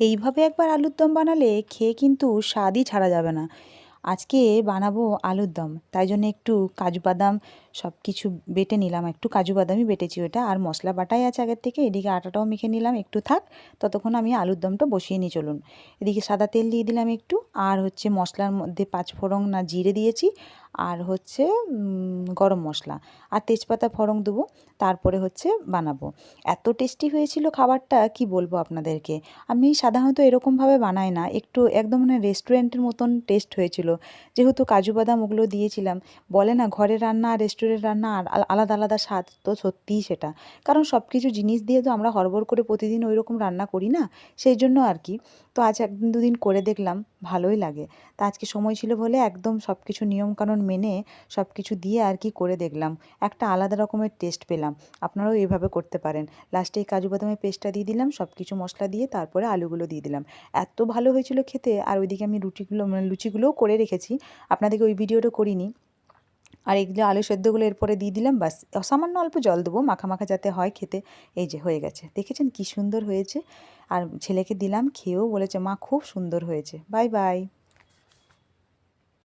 এইভাবে একবার আলুর দম বানালে খেয়ে কিন্তু স্বাদই ছাড়া যাবে না। আজকে বানাবো আলুর দম, তাই জন্য একটু কাজু বাদাম সব কিছু বেটে নিলাম। একটু কাজু বাদামই বেটেছি ওটা, আর মশলা বাটাই আছে আগের থেকে, এদিকে আটাটাও মেখে নিলাম, একটু থাক, ততক্ষণ আমি আলুর দমটা বসিয়ে নিয়ে চলুন। এদিকে সাদা তেল দিয়ে দিলাম একটু। আর হচ্ছে মশলার মধ্যে পাঁচ ফোড়ন না জিরে দিয়েছি, আর হচ্ছে গরম মশলা। আর তেজপাতা ফোড়ন দেবো, তারপরে হচ্ছে বানাবো। এত টেস্টি হয়েছিল খাবারটা, কি বলব আপনাদেরকে? আমি সাধারণত এরকমভাবে বানাই না, একটু একদম মানে রেস্টুরেন্টের মতন টেস্ট হয়েছিল। যেহেতু কাজু বাদাম ওগুলো দিয়েছিলাম, বলে না ঘরের রান্না আর রেস্টুরেন্টের রান্না আর আলাদা আলাদা স্বাদ তো সত্যিই সেটা। কারণ সব কিছু জিনিস দিয়ে তো আমরা হরবর করে প্রতিদিন ওই রকম রান্না করি না, সেই জন্য আর কি। তো আজ একদিন দুদিন করে দেখলাম ভালোই লাগে। তা আজকে সময় ছিল বলে একদম সব কিছু নিয়মকানুন মেনে সব কিছু দিয়ে আর কি করে দেখলাম। একটা আলাদা রকমের টেস্ট পেলাম। আপনারাও এভাবে করতে পারেন। লাস্টে এই কাজু বাদামের পেস্টটা দিয়ে দিলাম সব কিছু মশলা দিয়ে তারপরে আলুগুলো দিয়ে দিলাম। এত ভালো হয়েছিল খেতে, আর ওইদিকে আমি রুটিগুলো মানে লুচিগুলোও করে রেখেছি। আপনাদেরকে ওই ভিডিওটা করিনি। আর এগুলো আলু সেদ্ধগুলো এরপরে দিয়ে দিলাম, বাস। সামান্য অল্প জল দেবো মাখা মাখা যাতে হয় খেতে। এই যে হয়ে গেছে। দেখেছেন কি সুন্দর হয়েছে? আর ছেলেকে দিলাম, খেয়েও বলেছে, মা, খুব সুন্দর হয়েছে। Bye bye.